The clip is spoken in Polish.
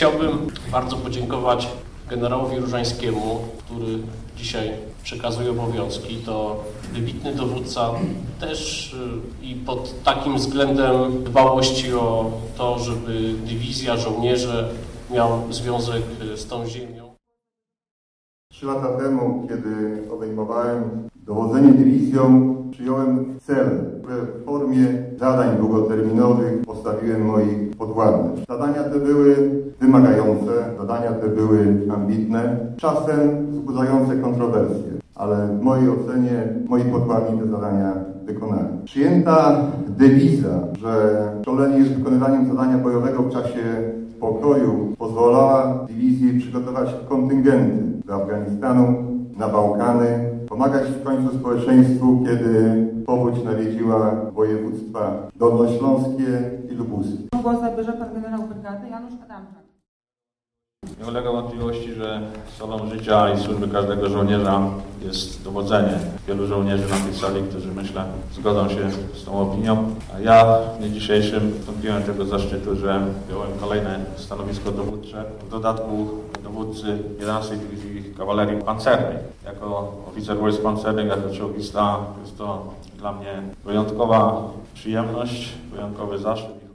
Chciałbym bardzo podziękować generałowi Różańskiemu, który dzisiaj przekazuje obowiązki. To wybitny dowódca też y, i pod takim względem dbałości o to, żeby dywizja, żołnierze miał związek y, z tą ziemią. Trzy lata temu, kiedy obejmowałem dowodzenie dywizją, przyjąłem cele, które w formie zadań długoterminowych postawiłem moich podwładnych. Zadania te były wymagające, zadania te były ambitne, czasem wzbudzające kontrowersje, ale w mojej ocenie moi podwładni te zadania wykonali. Przyjęta dewiza, że szkolenie jest wykonywaniem zadania bojowego w czasie pokoju pozwalała dywizji przygotować kontyngenty do Afganistanu, na Bałkany, pomagać w końcu społeczeństwu, kiedy powódź nawiedziła województwa dolnośląskie i lubuskie. Głos zabierze pan generał brygady Janusz Adamczak. Nie ulega wątpliwości, że solą życia i służby każdego żołnierza jest dowodzenie. Wielu żołnierzy na tej sali, którzy myślę zgodzą się z tą opinią. A ja w dniu dzisiejszym wstąpiłem tego zaszczytu, że wziąłem kolejne stanowisko dowódcze. W dodatku dowódcy 11 Dywizji Kawalerii Pancernej. Jako oficer wojsk pancernych, jako czołgista jest to dla mnie wyjątkowa przyjemność, wyjątkowy zaszczyt.